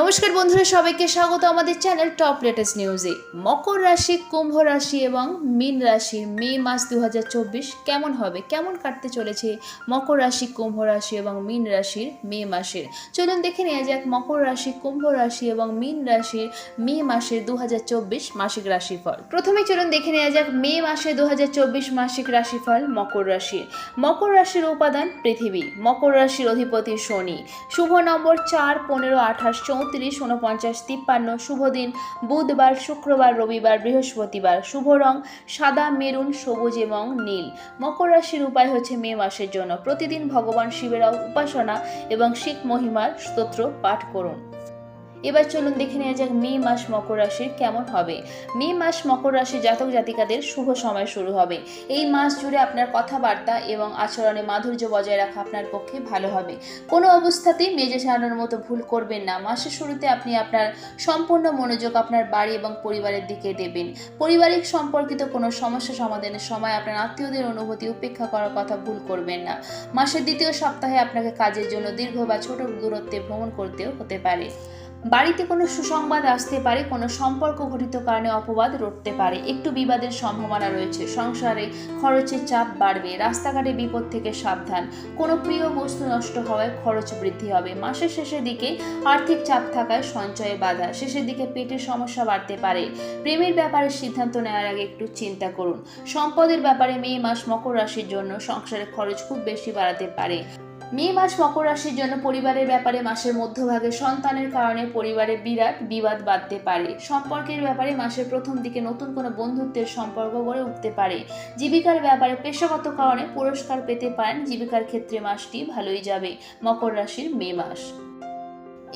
নমস্কার বন্ধুরা, সবাইকে স্বাগত আমাদের চ্যানেল টপ লেটেস্ট নিউজে মকর রাশি, কুম্ভ রাশি এবং মীন রাশির মে মাস দু হাজার চব্বিশ কেমন হবে? কেমন কাটতে চলেছে মকর রাশি, কুম্ভ রাশি এবং মীন রাশির মে মাসের? চলুন দেখে নেওয়া যাক মকর রাশি, কুম্ভ রাশি এবং মীন রাশির মে মাসের দু হাজার চব্বিশ মাসিক রাশিফল। প্রথমে চলুন দেখে নেওয়া যাক মে মাসে দু হাজার চব্বিশ মাসিক রাশিফল মকর রাশির। মকর রাশির উপাদান পৃথিবী। মকর রাশির অধিপতি শনি। শুভ নম্বর চার পনেরো আঠাশ চৌত্রিশ উনপঞ্চাশ তিপ্পান্ন, শুভ দিন। বুধবার, শুক্রবার, রবিবার, বৃহস্পতিবার, শুভ রং, সাদা, মেরুন, সবুজ এবং নীল। মকর রাশির উপায় হচ্ছে মে মাসের জন্য। প্রতিদিন ভগবান শিবের উপাসনা এবং শিখ মহিমার স্তোত্র পাঠ করুন। এবার চলুন দেখে নেওয়া যাক মে মাস মকর রাশির কেমন হবে। মে মাস মকর রাশি জাতক জাতিকাদের শুভ সময় শুরু হবে। এই মাস জুড়ে আপনার কথাবার্তা এবং আচরণে মাধুর্য বজায় রাখা আপনার পক্ষে ভালো হবে। কোনো অবস্থাতেই মেজে সারানোর মতো ভুল করবেন না। মাসের শুরুতে আপনি আপনার সম্পূর্ণ মনোযোগ আপনার বাড়ি এবং পরিবারের দিকে দেবেন। পারিবারিক সম্পর্কিত কোনো সমস্যা সমাধানের সময় আপনার আত্মীয়দের অনুভূতি উপেক্ষা করার কথা ভুল করবেন না। মাসের দ্বিতীয় সপ্তাহে আপনাকে কাজের জন্য দীর্ঘ বা ছোট দূরত্বে ভ্রমণ করতেও হতে পারে। বাড়িতে কোনো সুসংবাদ আসতে পারে, কোনো সম্পর্ক ঘটিত কারণে অপবাদ রটতে পারে। একটু বিবাদের সম্ভাবনা রয়েছে। সংসারে খরচের চাপ বাড়বে, রাস্তাঘাটে বিপদ থেকে সাবধান। কোনো প্রিয় বস্তু নষ্ট হওয়ায় খরচ বৃদ্ধি হবে। মাসের শেষের দিকে আর্থিক চাপ থাকায় সঞ্চয়ে বাধা। শেষের দিকে পেটের সমস্যা বাড়তে পারে। প্রেমের ব্যাপারে সিদ্ধান্ত নেওয়ার আগে একটু চিন্তা করুন। সম্পদের ব্যাপারে মে মাস মকর রাশির জন্য সংসারে খরচ খুব বেশি বাড়াতে পারে। মে মাস মকর রাশির জন্য পরিবারের ব্যাপারে মাসের মধ্যভাগে সন্তানের কারণে পরিবারে বিরাট বিবাদ বাঁধতে পারে। সম্পর্কের ব্যাপারে মাসের প্রথম দিকে নতুন কোনো বন্ধুত্বের সম্পর্ক গড়ে উঠতে পারে। জীবিকার ব্যাপারে পেশাগত কারণে পুরস্কার পেতে পারেন। জীবিকার ক্ষেত্রে মাসটি ভালোই যাবে মকর রাশির মে মাস।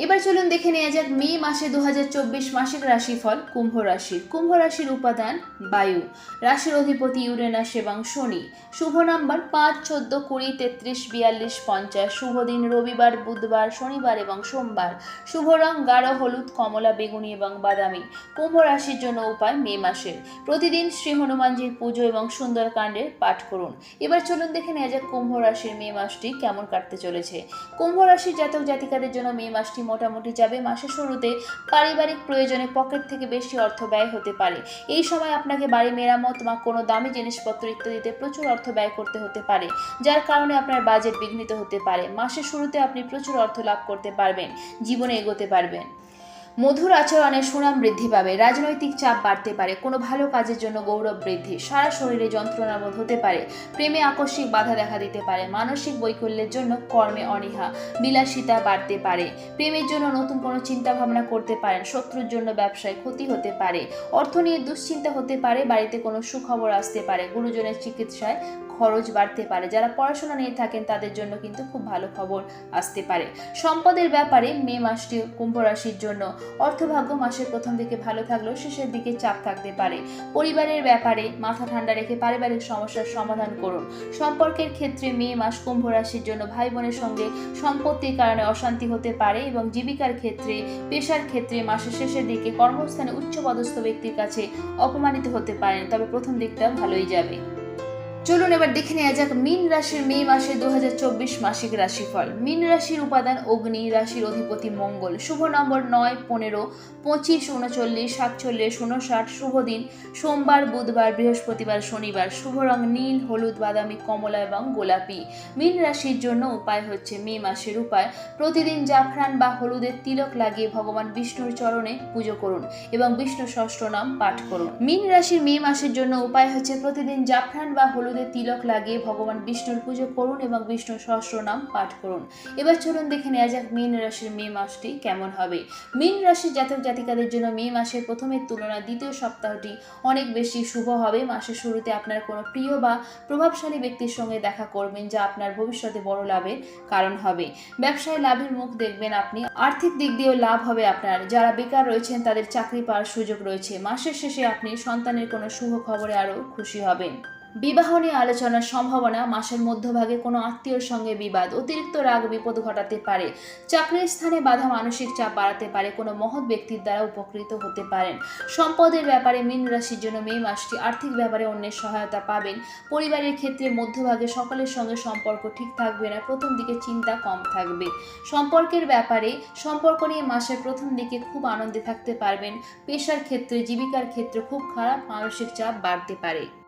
এবার চলুন দেখে নেওয়া যাক মে মাসে দু হাজার চব্বিশ মাসিক রাশিফল, কুম্ভ রাশির। কুম্ভ রাশির উপাদান বায়ু। রাশির অধিপতি ইউরেনাস এবং শনি। শুভ নাম্বার পাঁচ, চোদ্দ, কুড়ি, তেত্রিশ, বিয়াল্লিশ, পঞ্চাশ। শুভ দিন রবিবার, বুধবার, শনিবার এবং সোমবার। শুভ রং গাঢ়, হলুদ, কমলা, বেগুনি এবং বাদামি। কুম্ভ রাশির জন্য উপায় মে মাসের। প্রতিদিন শ্রী হনুমানজির পুজো এবং সুন্দরকাণ্ডের পাঠ করুন। এবার চলুন দেখে নেওয়া যাক কুম্ভ রাশির মে মাসটি কেমন কাটতে চলেছে। কুম্ভ রাশির জাতক জাতিকাদের জন্য মে মাসটি মোটামুটি যাবে মাসের শুরুতে পারিবারিক প্রয়োজনে পকেট থেকে বেশি অর্থ ব্যয় হতে পারে। এই সময় আপনাকে বাড়ি মেরামত বা কোনো দামি জিনিসপত্র ইত্যাদিতে প্রচুর অর্থ ব্যয় করতে হতে পারে, যার কারণে আপনার বাজেট বিঘ্নিত হতে পারে। মাসের শুরুতে আপনি প্রচুর অর্থ লাভ করতে পারবেন, জীবনে এগোতে পারবেন। মধুর আচরণে সুনাম বৃদ্ধি পাবে, রাজনৈতিক চাপ বাড়তে পারে, কোনো ভালো কাজের জন্য গৌরব বৃদ্ধি, সারা শরীরে যন্ত্রণাবোধ হতে পারে, প্রেমে আকস্মিক বাধা দেখা দিতে পারে, মানসিক বৈকল্যের জন্য কর্মে অনীহা, বিলাসিতা বাড়তে পারে, প্রেমের জন্য নতুন কোনো চিন্তা ভাবনা করতে পারেন, শত্রুর জন্য ব্যবসায় ক্ষতি হতে পারে, অর্থ নিয়ে দুশ্চিন্তা হতে পারে, বাড়িতে কোনো সুখবর আসতে পারে, গুরুজনের চিকিৎসায় খরচ বাড়তে পারে। যারা পড়াশোনা নিয়ে থাকেন, তাদের জন্য কিন্তু খুব ভালো খবর আসতে পারে। সম্পদের ব্যাপারে মে মাসটি কুম্ভ রাশির জন্য অর্থভাগ্য মাসের প্রথম দিকে ভালো থাকলেও শেষের দিকে চাপ থাকতে পারে। পরিবারের ব্যাপারে মাথা ঠান্ডা রেখে পারিবারিক সমস্যার সমাধান করুন। সম্পর্কের ক্ষেত্রে মে মাস কুম্ভ রাশির জন্য ভাই বোনের সঙ্গে সম্পত্তির কারণে অশান্তি হতে পারে এবং জীবিকার ক্ষেত্রে, পেশার ক্ষেত্রে মাসের শেষের দিকে কর্মস্থানে উচ্চপদস্থ ব্যক্তির কাছে অপমানিত হতে পারেন। তবে প্রথম দিকটা ভালোই যাবে। চলুন এবার দেখে নেওয়া যাক মীন রাশির মে মাসে দু হাজার চব্বিশ মাসিক রাশিফল। মীন রাশির উপাদান অগ্নি, রাশির অধিপতি মঙ্গল। শুভ নম্বর নয়, পনেরো, পঁচিশ, উনচল্লিশ, সাতচল্লিশ, উনষাট, শুভ দিন, সোমবার, বুধবার, বৃহস্পতিবার, শনিবার। শুভ রং নীল, হলুদ, বাদামি, কমলা এবং গোলাপি। মীন রাশির জন্য উপায় হচ্ছে মে মাসের উপায়। প্রতিদিন জাফরান বা হলুদের তিলক লাগিয়ে ভগবান বিষ্ণুর চরণে পুজো করুন এবং বিষ্ণু ষষ্ঠ নাম পাঠ করুন। মীন রাশির মে মাসের জন্য উপায় হচ্ছে প্রতিদিন জাফরান বা হলুদের তিলক লাগিয়ে ভগবান বিষ্ণুর পুজো করুন এবং বিষ্ণুর সহস্র নাম পাঠ করুন। এবার চলুন দেখে নেওয়া যাক মীন রাশির মে মাসটি কেমন হবে। মীন রাশির জাতক জাতিকাদের জন্য মে মাসের প্রথমের তুলনায় দ্বিতীয় সপ্তাহটি অনেক বেশি শুভ হবে। মাসের শুরুতে আপনার কোনো প্রিয় বা প্রভাবশালী ব্যক্তির সঙ্গে দেখা করবেন যা আপনার ভবিষ্যতে বড় লাভের কারণ হবে। ব্যবসায় লাভের মুখ দেখবেন আপনি। আর্থিক দিক দিয়েও লাভ হবে আপনার। যারা বেকার রয়েছেন তাদের চাকরি পাওয়ার সুযোগ রয়েছে। মাসের শেষে আপনি সন্তানের কোনো শুভ খবরে আরও খুশি হবেন। বিবাহ নিয়ে আলোচনার সম্ভাবনা মাসের মধ্যভাগে কোনো আত্মীয়র সঙ্গে বিবাদ, অতিরিক্ত রাগ, বিপদ ঘটাতে পারে। চাকরির স্থানে বাধা মানসিক চাপ বাড়াতে পারে, কোনো মহৎ ব্যক্তির দ্বারা উপকৃত হতে পারেন। সম্পদের ব্যাপারে মীন রাশির জন্য মে মাসটি আর্থিক ব্যাপারে অন্যের সহায়তা পাবেন। পরিবারের ক্ষেত্রে মধ্যভাগে সকলের সঙ্গে সম্পর্ক ঠিক থাকবে না, প্রথম দিকে চিন্তা কম থাকবে। সম্পর্কের ব্যাপারে সম্পর্ক নিয়ে মাসের প্রথম দিকে খুব আনন্দে থাকতে পারবেন। পেশার ক্ষেত্রে, জীবিকার ক্ষেত্রে খুব খারাপ মানসিক চাপ বাড়তে পারে।